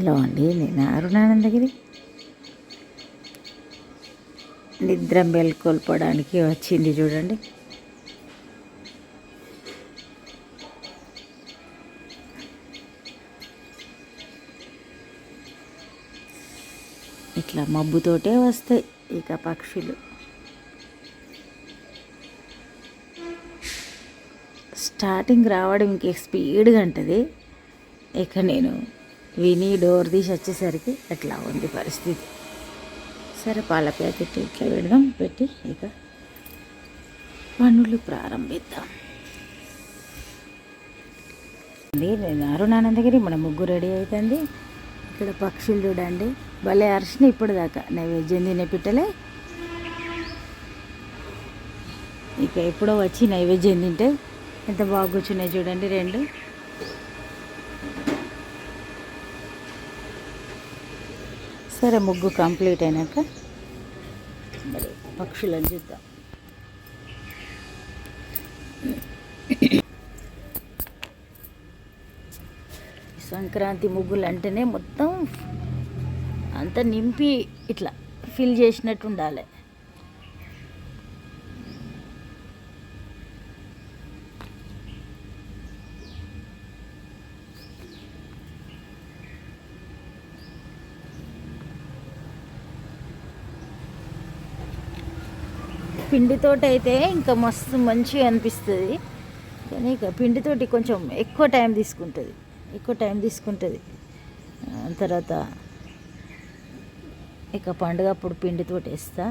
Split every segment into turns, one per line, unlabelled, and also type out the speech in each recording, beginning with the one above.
Hello అండి నేను అరుణానందగిరి నిద్ర మేల్కొల్పడానికి వచ్చింది చూడండి. ఇట్లా మబ్బుతోటే వస్తాయి ఇక పక్షులు. స్టార్టింగ్ రావడం ఇంకే స్పీడ్గా ఉంటుంది ఇక నేను విని డోర్ తీసి వచ్చేసరికి అట్లా ఉంది పరిస్థితి. సరే పాల ప్యాకెట్ ఇట్లా పెడదాం పెట్టి ఇక పనులు ప్రారంభిద్దాం. అండి నేను అరుణానందగిరి మన ముగ్గు రెడీ అవుతుంది ఇక్కడ పక్షులు చూడండి. భలే అరిసిన ఇప్పుడు దాకా నైవేద్యం తినే పిట్టలే. ఇక ఎప్పుడో వచ్చి నైవేద్యం తింటే ఎంత బాగా కూర్చున్నాయి చూడండి రెండు. సరే ముగ్గు కంప్లీట్ అయినాక మరి పక్షులను చూద్దాం. సంక్రాంతి ముగ్గులు అంటేనే మొత్తం అంత నింపి ఇట్లా ఫిల్ చేసినట్టు ఉండాలి. పిండితోటి అయితే ఇంకా మస్తు మంచిగా అనిపిస్తుంది. కానీ ఇక పిండితోటి కొంచెం ఎక్కువ టైం తీసుకుంటుంది. ఎక్కువ టైం తీసుకుంటుంది. తర్వాత ఇక పండుగ అప్పుడు పిండితోటి వేస్తా.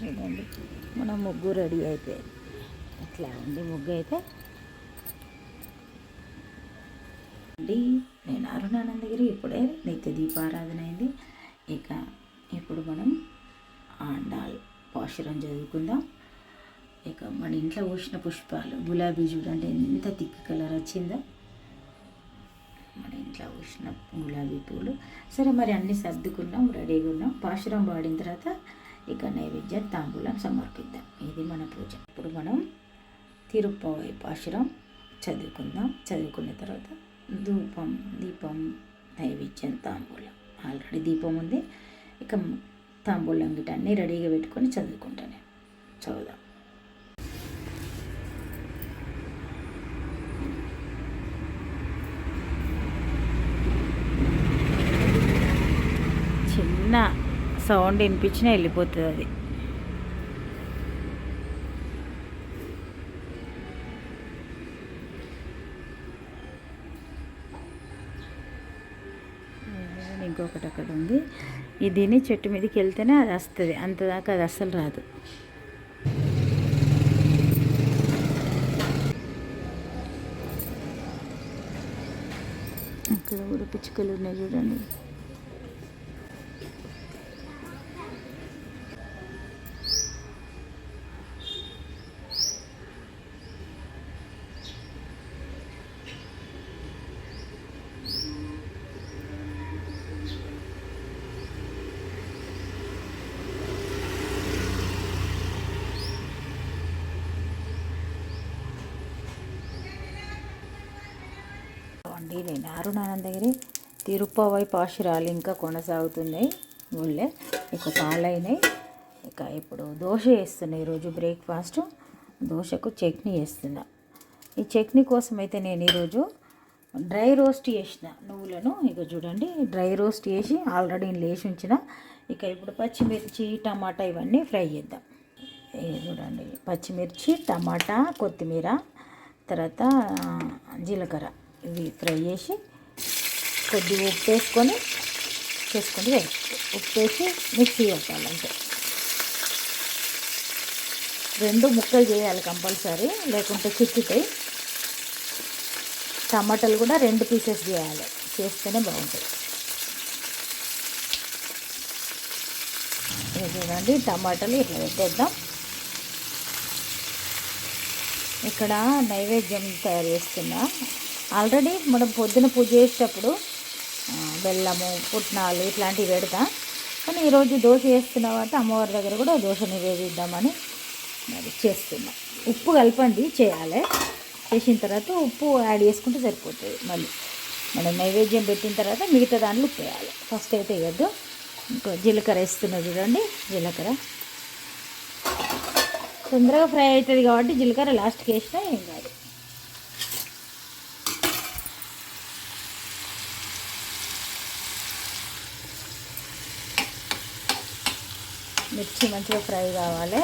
చూడండి మన ముగ్గు రెడీ అయితే ఇట్లా ఉంది ముగ్గు అయితే అండి. నేను అరుణానందగిరి ఇప్పుడే నిత్య దీపారాధన అయింది. ఇక ఇప్పుడు మనం ఆండాల్ పాశురం చదువుకుందాం. ఇక మన ఇంట్లో పూసిన పుష్పాలు గులాబీ చూడండి ఎంత థిక్ కలర్ వచ్చిందో. మన ఇంట్లో పూసిన గులాబీ పూలు. సరే మరి అన్నీ సర్దుకున్నాం రెడీగా ఉన్నాం. పాశురం వాడిన తర్వాత ఇక నైవేద్యం తాంబూలం సమర్పిద్దాం. ఇది మన పూజ. ఇప్పుడు మనం తిరుపతి పాశురం చదువుకుందాం. చదువుకున్న తర్వాత ధూపం దీపం నైవేద్యం తాంబూలం. ఆల్రెడీ దీపం ఉంది. ఇక తాంబూలం గిట అన్నీ రెడీగా పెట్టుకొని చదువుకుంటాను. చదువుదాం. చిన్న సౌండ్ వినిపించినా వెళ్ళిపోతుంది అది. ఇంకొకటి అక్కడ ఉంది. ఈ దీన్ని చెట్టు మీదకి వెళ్తేనే అది వస్తుంది. అంతదాకా అది అస్సలు రాదు. ఇక్కడ కూడా పిచ్చుకలు ఉన్నాయి చూడండి. ఇది నేను అరుణానందగిరి తిరుపవై పాశురాలు ఇంకా కొనసాగుతున్నాయి. ఊళ్ళే ఇక పాలైనాయి. ఇక ఇప్పుడు దోశ వేస్తున్నాయి ఈరోజు బ్రేక్ఫాస్ట్. దోశకు చట్నీ వేస్తున్నా. ఈ చట్నీ కోసం అయితే నేను ఈరోజు డ్రై రోస్ట్ చేసిన నువ్వులను. ఇక చూడండి డ్రై రోస్ట్ చేసి ఆల్రెడీ లేచి ఉంచిన. ఇక ఇప్పుడు పచ్చిమిర్చి టమాటా ఇవన్నీ ఫ్రై చేద్దాం. చూడండి పచ్చిమిర్చి టమాటా కొత్తిమీర తర్వాత జీలకర్ర. ఇవి ఫ్రై చేసి కొద్దిగా ఉప్పు వేసుకొని చేసుకుంటే ఉప్పు వేసి మిక్సీ పెట్టాలంటే రెండు ముక్కలు చేయాలి కంపల్సరీ లేకుంటే చిక్కుతాయి. టమాటాలు కూడా రెండు పీసెస్ చేయాలి చేస్తేనే బాగుంటాయి. చూడండి టమాటాలు ఇట్లా పెట్టేద్దాం. ఇక్కడ నైవేద్యం తయారు చేస్తున్నా. ఆల్రెడీ మనం పొద్దున పూజ చేసేటప్పుడు బెల్లము పుట్నాలు ఇట్లాంటివి పెడతా. కానీ ఈరోజు దోశ చేస్తున్న కాబట్టి అమ్మవారి దగ్గర కూడా దోశ నివేదిద్దామని మరి చేస్తున్నాం. ఉప్పు కలపండి చేయాలి. చేసిన తర్వాత ఉప్పు యాడ్ చేసుకుంటే సరిపోతుంది మళ్ళీ. మనం నైవేద్యం పెట్టిన తర్వాత మిగతా దాంట్లో ఉప్పు వేయాలి. ఫస్ట్ అయితే వేయద్దు. ఇంకో జీలకర్ర వేస్తున్నా చూడండి. జీలకర్ర. తొందరగా ఫ్రై అవుతుంది కాబట్టి జీలకర్ర లాస్ట్కి వేసినా ఏం కాదు. మిర్చి మంచిగా ఫ్రై కావాలి.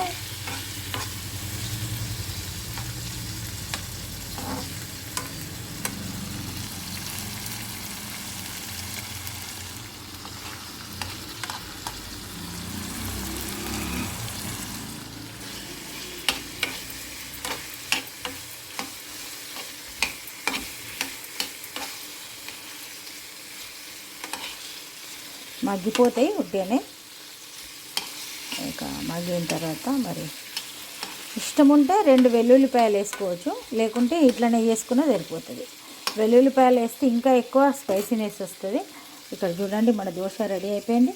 మగ్గిపోతాయి ఉడ్డేనే. మగ్గిన తర్వాత మరి ఇష్టం ఉంటే రెండు వెల్లుల్లిపాయలు వేసుకోవచ్చు. లేకుంటే ఇట్లనే వేసుకున్నా సరిపోతుంది. వెల్లుల్లిపాయలు వేస్తే ఇంకా ఎక్కువ స్పైసీనెస్ వస్తుంది. ఇక్కడ చూడండి మన దోశ రెడీ అయిపోయింది.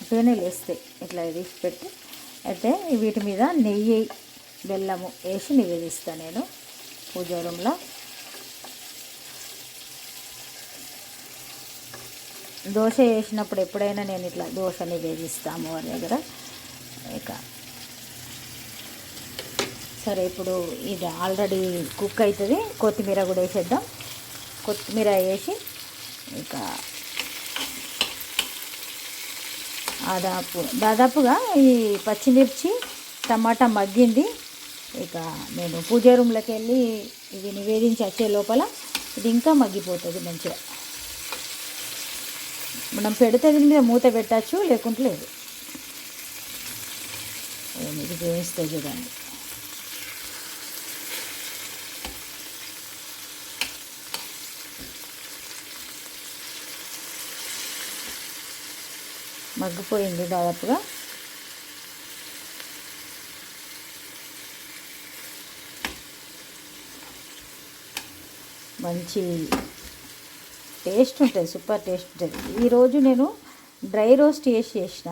ఉట్టిగానే లేస్తాయి ఇట్లా తీసి పెట్టి అయితే వీటి మీద నెయ్యి బెల్లము వేసి నివేదిస్తాను నేను పూజా రూమ్లో. దోశ వేసినప్పుడు ఎప్పుడైనా నేను ఇట్లా దోశ నివేదిస్తాము వారి దగ్గర. ఇక సరే ఇప్పుడు ఇది ఆల్రెడీ కుక్ అవుతుంది కొత్తిమీర కూడా వేసేద్దాం. కొత్తిమీర వేసి ఇక దాదాపు దాదాపుగా ఈ పచ్చిమిర్చి టమాటా మగ్గింది. ఇక నేను పూజా రూమ్లోకి వెళ్ళి ఇది నివేదించి వచ్చే లోపల ఇది ఇంకా మగ్గిపోతుంది మంచిగా. మనం పెడితే దీని మీద మూత పెట్టచ్చు లేకుంటే లేదు. మీకు ఇది వేస్తే చూడండి. మగ్గిపోయింది దాదాపుగా. మంచి టేస్ట్ ఉంటుంది సూపర్ టేస్ట్ ఉంటుంది. ఈరోజు నేను డ్రై రోస్ట్ వేసి చేసిన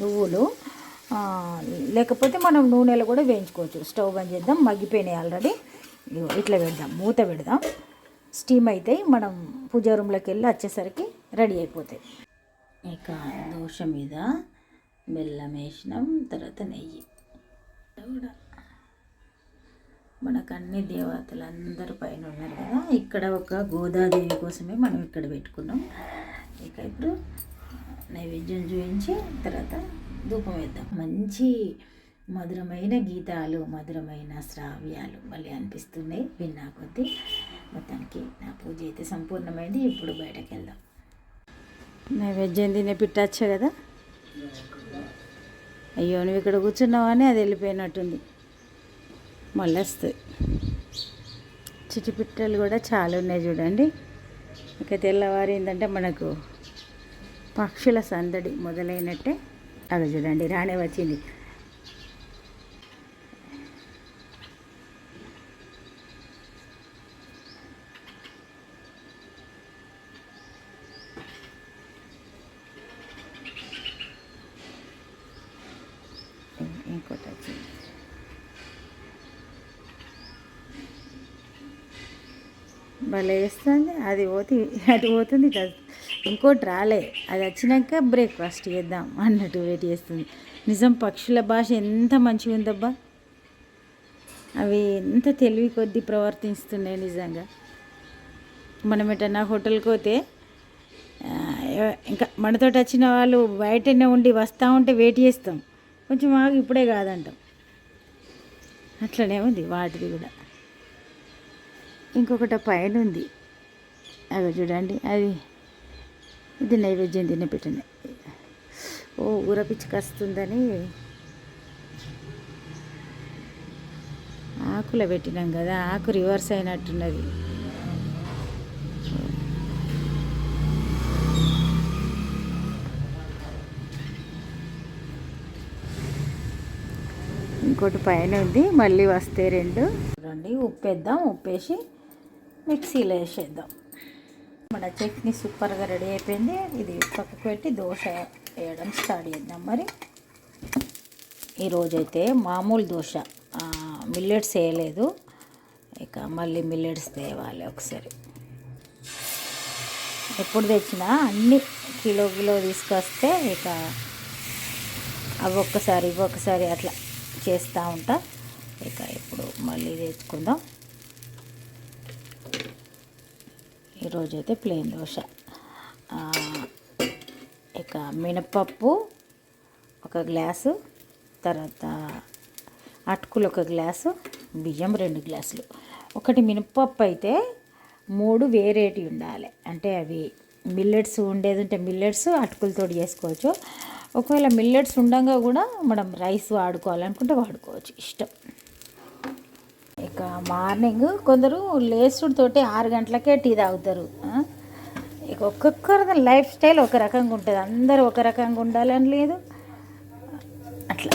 నువ్వులు లేకపోతే మనం నూనెలో కూడా వేయించుకోవచ్చు. స్టవ్ బంద్ చేద్దాం మగ్గిపోయినాయి ఆల్రెడీ ఇట్లా పెడదాం మూత పెడదాం. స్టీమ్ అవుతాయి మనం పూజా రూమ్లోకి వెళ్ళి వచ్చేసరికి రెడీ అయిపోతాయి. ఇక దోశ మీద బెల్లం వేసినాం తర్వాత నెయ్యి. కూడా మనకు అన్ని దేవతలు అందరు పైన ఉన్నారు కదా. ఇక్కడ ఒక గోదాదేవి కోసమే మనం ఇక్కడ పెట్టుకున్నాం. ఇక ఇప్పుడు నైవేద్యం చూపించి తర్వాత ధూపం వేద్దాం. మంచి మధురమైన గీతాలు మధురమైన శ్రావ్యాలు మళ్ళీ అనిపిస్తున్నాయి విన్నా కొద్దీ. మొత్తానికి నా పూజ అయితే సంపూర్ణమైంది. ఇప్పుడు బయటకు వెళ్దాం. నైవేద్యం తినే పిట్టచ్చా కదా. అయ్యో నువ్వు ఇక్కడ కూర్చున్నావని అది వెళ్ళిపోయినట్టుంది. మళ్ళీ చిటిపిట్టలు కూడా చాలా ఉన్నాయి చూడండి. ఇక తెల్లవారిందంటే మనకు పక్షుల సందడి మొదలైనట్టే అవి చూడండి. రాణి వచ్చింది ఇంకోటి వచ్చింది భలే వేస్తుంది అది పోతే అటు పోతుంది ఇంకోటి రాలే. అది వచ్చినాక బ్రేక్ఫాస్ట్ చేద్దాం అన్నట్టు వెయిట్ చేస్తుంది. నిజం పక్షుల భాష ఎంత మంచిగా ఉందబ్బా. అవి ఎంత తెలివి కొద్దీ ప్రవర్తిస్తున్నాయి నిజంగా. మనం ఎటన్నా హోటల్కి పోతే ఇంకా మనతో వచ్చిన వాళ్ళు బయటనే ఉండి వస్తూ ఉంటే వెయిట్ చేస్తాం. కొంచెం ఆగి ఇప్పుడే కాదంటాం. అట్లనే ఉంది వాటిది కూడా. ఇంకొకటి పైన ఉంది అవి చూడండి అది ఇది నైవేద్యం తినపెట్టిన ఓ ఊర పిచ్చుకొస్తుందని ఆకులో పెట్టినాం కదా ఆకు రివర్స్ అయినట్టున్నది. ఇంకోటి పైన ఉంది మళ్ళీ వస్తే రెండు. రండి ఉప్పు వేద్దాం ఉప్పేసి మిక్సీలో వేసేద్దాం. మన చట్నీ సూపర్గా రెడీ అయిపోయింది. ఇది పక్కకు పెట్టి దోశ వేయడం స్టార్ట్ చేద్దాం మరి. ఈరోజైతే మామూలు దోశ. మిల్లెట్స్ వేయలేదు. ఇక మళ్ళీ మిల్లెట్స్ తేవాలి ఒకసారి. ఎప్పుడు తెచ్చినా అన్ని కిలో కిలో తీసుకొస్తే ఇక అవి ఒక్కసారి ఇవి ఒక్కసారి అట్లా చేస్తూ ఉంటా. ఇక ఇప్పుడు మళ్ళీ తెచ్చుకుందాం. ఈరోజైతే ప్లెయిన్ దోశ. ఇక మినపప్పు ఒక గ్లాసు తర్వాత అటుకులు ఒక గ్లాసు బియ్యం రెండు గ్లాసులు. ఒకటి మినపప్పు అయితే మూడు వేరేటి ఉండాలి. అంటే అవి మిల్లెట్స్ ఉండేది ఉంటే మిల్లెట్స్ అటుకులతో చేసుకోవచ్చు. ఒకవేళ మిల్లెట్స్ ఉండగా కూడా మనం రైస్ వాడుకోవాలనుకుంటే వాడుకోవచ్చు. ఇష్టం. ఇక మార్నింగ్ కొందరు లేచుడితోటి ఆరు గంటలకే టీ తాగుతారు. ఇక ఒక్కొక్కరి లైఫ్ స్టైల్ ఒక రకంగా ఉంటుంది. అందరూ ఒక రకంగా ఉండాలని లేదు. అట్లా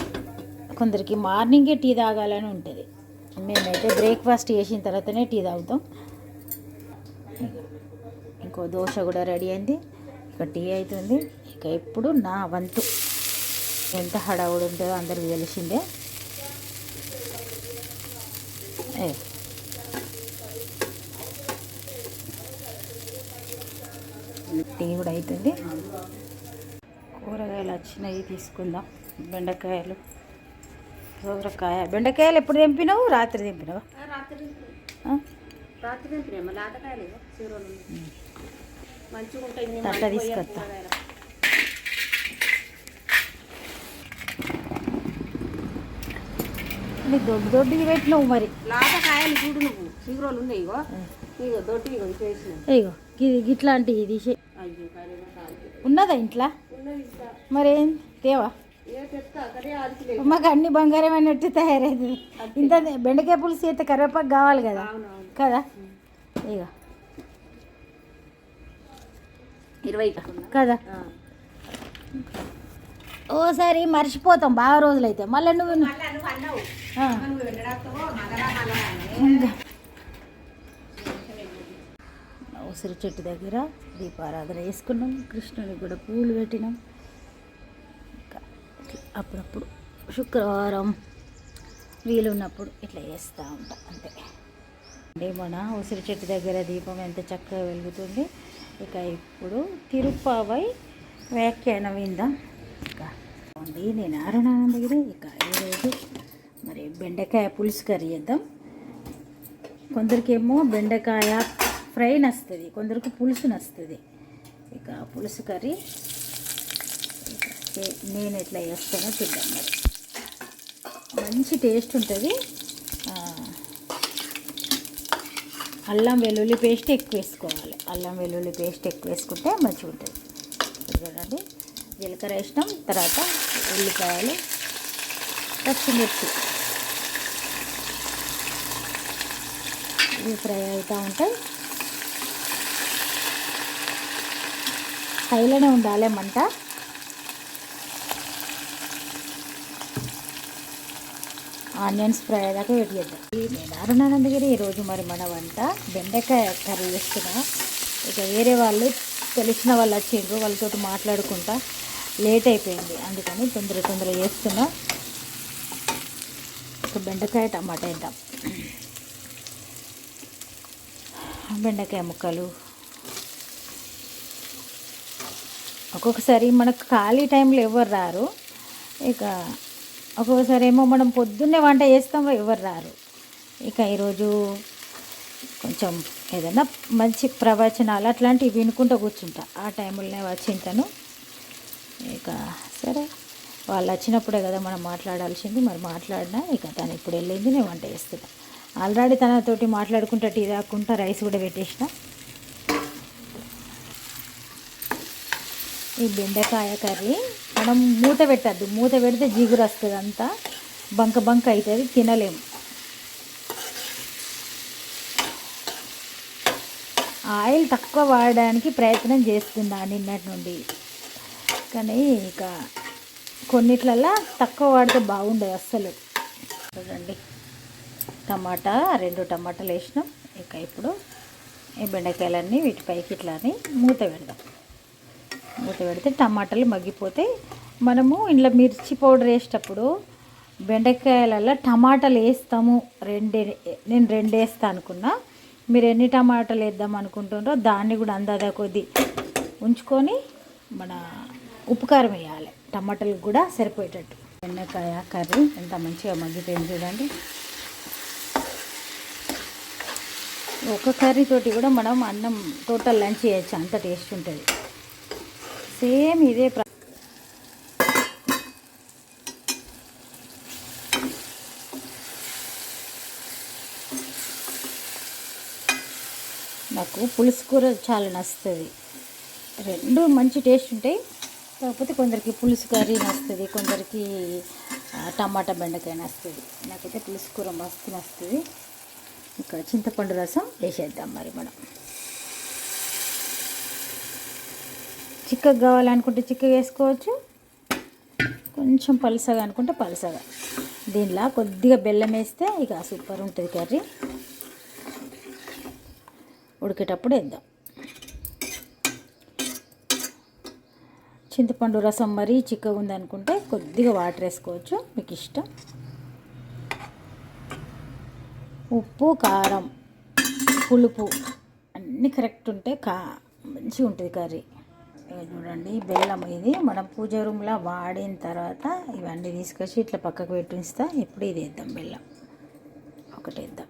కొందరికి మార్నింగే టీ తాగాలని ఉంటుంది. మేమైతే బ్రేక్ఫాస్ట్ చేసిన తర్వాతనే టీ తాగుతాం. ఇంకో దోశ కూడా రెడీ అయింది. ఇక టీ అవుతుంది ఇక ఇప్పుడు నా వంతు. ఎంత హడావుడు ఉంటుందో అందరికి తెలిసిందే. ఏ టీ కూడా అవుతుంది కూరగాయలు వచ్చినాయి తీసుకుందాం. బెండకాయలు సోరకాయ. బెండకాయలు ఎప్పుడు తెంపినావు? రాత్రి తెంపినావా?
రాత్రి
ఆ?
రాత్రి తింటున్నాము లాటకాయలు చీరలు మంచిగా ఉంటాయి
తట్ట తీసుకొస్తా. నీకు దొడ్డు దొడ్డుది పెట్టినావు మరి.
లాటకాయలు చూడు నువ్వు. చీరలు ఉన్నాయి ఇగో. ఇగో దొడ్డి ఇగో చేసిన
ఇగో గి- గిట్లాంటివి తీసే.
అయ్యో కానీ కాదు
ఉన్నదా ఇంట్లో. మరేం తేవా?
ఏ ఆడిచిలేదు
మాకు అన్ని బంగారం అన్నట్టు తయారైంది ఇంత బెండకాయ పులుసు అయితే కరివేపాకు కావాలి కదా? కదా? ఇక
ఇరవై
కదా? ఓసారి మర్చిపోతాం బాగా రోజులైతే. మళ్ళీ నువ్వు. ఉసిరి చెట్టు దగ్గర దీపారాధన వేసుకున్నాం కృష్ణునికి కూడా పూలు పెట్టినాం. ఇంకా అప్పుడప్పుడు శుక్రవారం వీలున్నప్పుడు ఇట్లా చేస్తూ ఉంటాం అంతే. అంటే మన ఉసిరి చెట్టు దగ్గర దీపం ఎంత చక్కగా వెలుగుతుంది. ఇక ఇప్పుడు తిరుప్పావై వ్యాఖ్యానం విందాం. ఇక అండి నేను అరుణానందగిరి ఇక ఈరోజు మరి బెండకాయ పులుసు కర్రీ చేద్దాం. కొందరికేమో బెండకాయ ఫ్రై నస్తుంది కొందరికి పులుసు నస్తుంది ఇక పులుసు కర్రీ నేను ఎట్లా చేస్తానో చూద్దాం మరి. మంచి టేస్ట్ ఉంటుంది. అల్లం వెల్లుల్లి పేస్ట్ ఎక్కువ వేసుకోవాలి. అల్లం వెల్లుల్లి పేస్ట్ ఎక్కువ వేసుకుంటే మంచిగా ఉంటుంది చూడండి. జీలకర్ర వేసినాం. తర్వాత ఉల్లిపాయలు పచ్చిమిర్చి. ఇవి ఫ్రై అవుతూ ఉంటాయి. హైలోనే ఉండాలి మంట. ఆనియన్స్ ఫ్రై అయ్యాక వెయిట్ చేద్దాం. నేను అరుణానంద గారి ఈరోజు మరి మన వంట బెండకాయ కర్రీ చేస్తున్నా. ఇక వేరే వాళ్ళు తెలిసిన వాళ్ళు వచ్చిండ్రు వాళ్ళతో మాట్లాడుకుంటా. లేట్ అయిపోయింది. అందుకని తొందర తొందర చేస్తున్నా. ఒక బెండకాయ టమాటా వేద్దాం. బెండకాయ ముక్కలు. ఒక్కొక్కసారి మనకు ఖాళీ టైంలో ఎవరు రారు. ఇక ఒక్కొక్కసారి ఏమో మనం పొద్దున్నే వంట చేస్తామో ఎవరు రారు. ఇక ఈరోజు కొంచెం ఏదైనా మంచి ప్రవచనాలు అట్లాంటివి వినుకుంటూ కూర్చుంటా. ఆ టైంలోనే వచ్చింటాను. ఇక సరే. వాళ్ళు వచ్చినప్పుడే కదా మనం మాట్లాడాల్సింది మరి మాట్లాడినా ఇక తను ఇప్పుడు వెళ్ళింది నేను వంట చేస్తున్నా ఆల్రెడీ తనతోటి మాట్లాడుకుంటా టీ తాకుంటా రైస్ కూడా పెట్టేసిన. ఈ బెండకాయ కర్రీ మనం మూత పెట్టద్దు మూత పెడితే జిగురు వస్తుంది అంతా. బంక బంక అవుతుంది తినలేము ఆయిల్ తక్కువ వాడడానికి ప్రయత్నం చేస్తున్నా నిన్నటి నుండి. కానీ ఇక కొన్నిట్లల్లో తక్కువ వాడితే బాగుండదు అస్సలు. చూడండి టమాటా రెండు టమాటాలు వేసినాం. ఇక ఇప్పుడు ఈ బెండకాయలన్నీ వీటిపైకి ఇట్లా అని మూత పెడదాం. మూత పెడితే టమాటాలు మగ్గిపోతాయి మనము ఇంట్లో మిర్చి పౌడర్ వేసేటప్పుడు బెండకాయలలో టమాటాలు వేస్తాము. రెండే నేను రెండు వేస్తా అనుకున్నా. మీరు ఎన్ని టమాటాలు వేద్దాం అనుకుంటున్నారో దాన్ని కూడా అందాదా కొద్ది ఉంచుకొని మన ఉప్పు కారం వేయాలి టమాటాలు కూడా సరిపోయేటట్టు. బెండకాయ కర్రీ ఎంత మంచిగా మగ్గిపోయింది చూడండి. ఒక కర్రీ తోటి కూడా మనం అన్నం టోటల్ లంచ్ చేయొచ్చు. అంత టేస్ట్ ఉంటుంది. సేమ్ ఇదే ప్ర నాకు పులుసు కూర చాలా నచ్చుతుంది. రెండు మంచి టేస్ట్ ఉంటాయి. కాకపోతే కొందరికి పులుసు కర్రీ నచ్చుతుంది కొందరికి టమాటా బెండకాయ నచ్చుతుంది. నాకైతే పులుసు కూర మస్తు నచ్చుతుంది. ఇంకా చింతపండు రసం వేసేద్దాం మరి మనం. చిక్కగా కావాలనుకుంటే చిక్కగా వేసుకోవచ్చు. కొంచెం పలుసగా అనుకుంటే పలుసగా. దీనిలో కొద్దిగా బెల్లం వేస్తే ఇక సూపర్ ఉంటుంది కర్రీ. ఉడికేటప్పుడు వేద్దాం. చింతపండు రసం మరీ చిక్కగా ఉందనుకుంటే కొద్దిగా వాటర్ వేసుకోవచ్చు మీకు ఇష్టం. ఉప్పు కారం పులుపు అన్నీ కరెక్ట్ ఉంటే కా మంచిగా ఉంటుంది కర్రీ. చూడండి బెల్లం ఇది మనం పూజ రూమ్లో వాడిన తర్వాత ఇవన్నీ తీసుకొచ్చి ఇట్లా పక్కకు పెట్టి ఇప్పుడు ఇది వేద్దాం బెల్లం. ఒకటి వేద్దాం.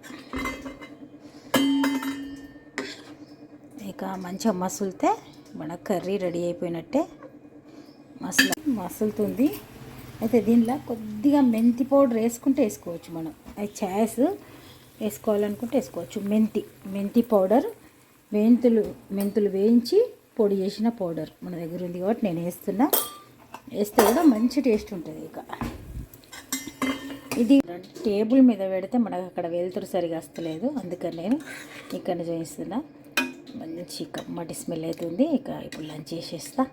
ఇక మంచిగా మసులితే మన కర్రీ రెడీ అయిపోయినట్టే. మసలు మసులుతుంది. అయితే దీనిలో కొద్దిగా మెంతి పౌడర్ వేసుకుంటే వేసుకోవచ్చు మనం. అది ఛాయస్ వేసుకోవాలనుకుంటే వేసుకోవచ్చు. మెంతి మెంతి పౌడర్ మెంతులు మెంతులు వేయించి పొడి చేసిన పౌడర్ మన దగ్గర ఉంది కాబట్టి నేను వేస్తున్నా. వేస్తే కూడా మంచి టేస్ట్ ఉంటుంది ఇక. ఇది టేబుల్ మీద పెడితే మనకు అక్కడ వెలుతురు సరిగా వస్తలేదు. అందుకని నేను ఇక్కడ చేస్తున్నా మంచి కమ్మటి స్మెల్ అవుతుంది. ఇక ఇప్పుడు లంచ్ చేసేస్తా.